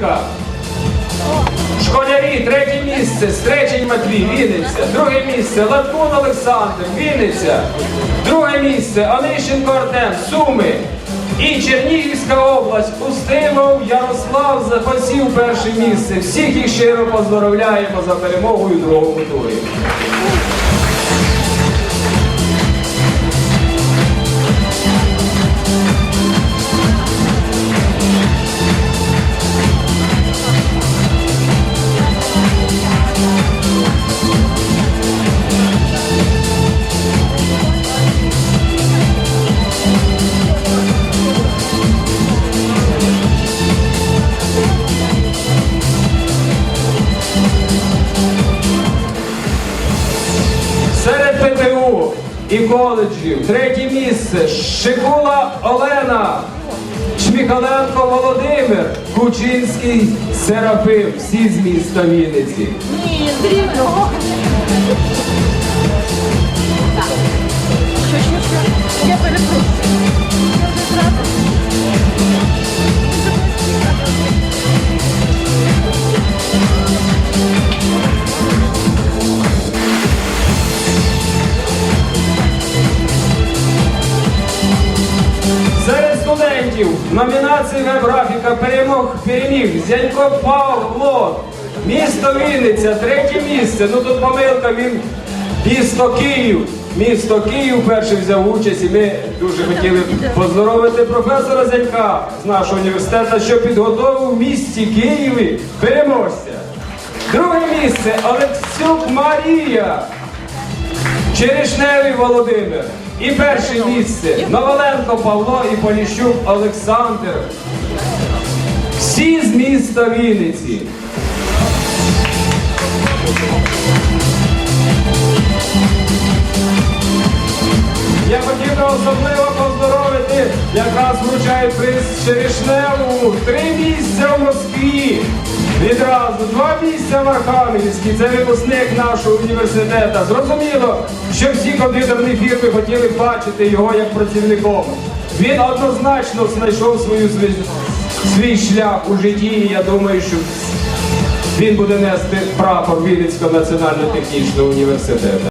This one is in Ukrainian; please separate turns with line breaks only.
графіка. Школярі, третє місце, Стречень Матвій, Вінниця. Друге місце Латкун Олександр, Вінниця. Друге місце Онищенко Артем, Суми. І Чернігівська область, Устимов Ярослав за- посів перше місце. Всіх їх щиро поздоровляємо за перемогою у другому турі. І коледжів третє місце Шикула Олена, Чміхаленко Володимир, Кучинський Серафим, всі з міста Вінниці.
Ні, з рівного. Що? Я перепрошую. Я вже.
Серед студентів номінації веб-графіка перемог переміг Зянько Павло, місто Вінниця, третє місце. Ну тут помилка, він місто Київ. Місто Київ перший взяв участь, і ми дуже хотіли поздоровити професора Зянька з нашого університету, що підготовив в місті Києві переможця. Друге місце Олексюк Марія. Черешневий Володимир. І перше місце Новоленко Павло і Поліщук Олександр. Всі з міста Вінниці. Я хотів би особливо поздоровити, якраз вручають приз Черешневу. Три місця в Москві. Відразу два місця в Архангельській. Це випускник нашого університету. Зрозуміло, що всі комп'ютерні фірми хотіли бачити його як працівником. Він однозначно знайшов свою свій шлях у житті. І я думаю, що він буде нести прапор Вінницького національно-технічного університету.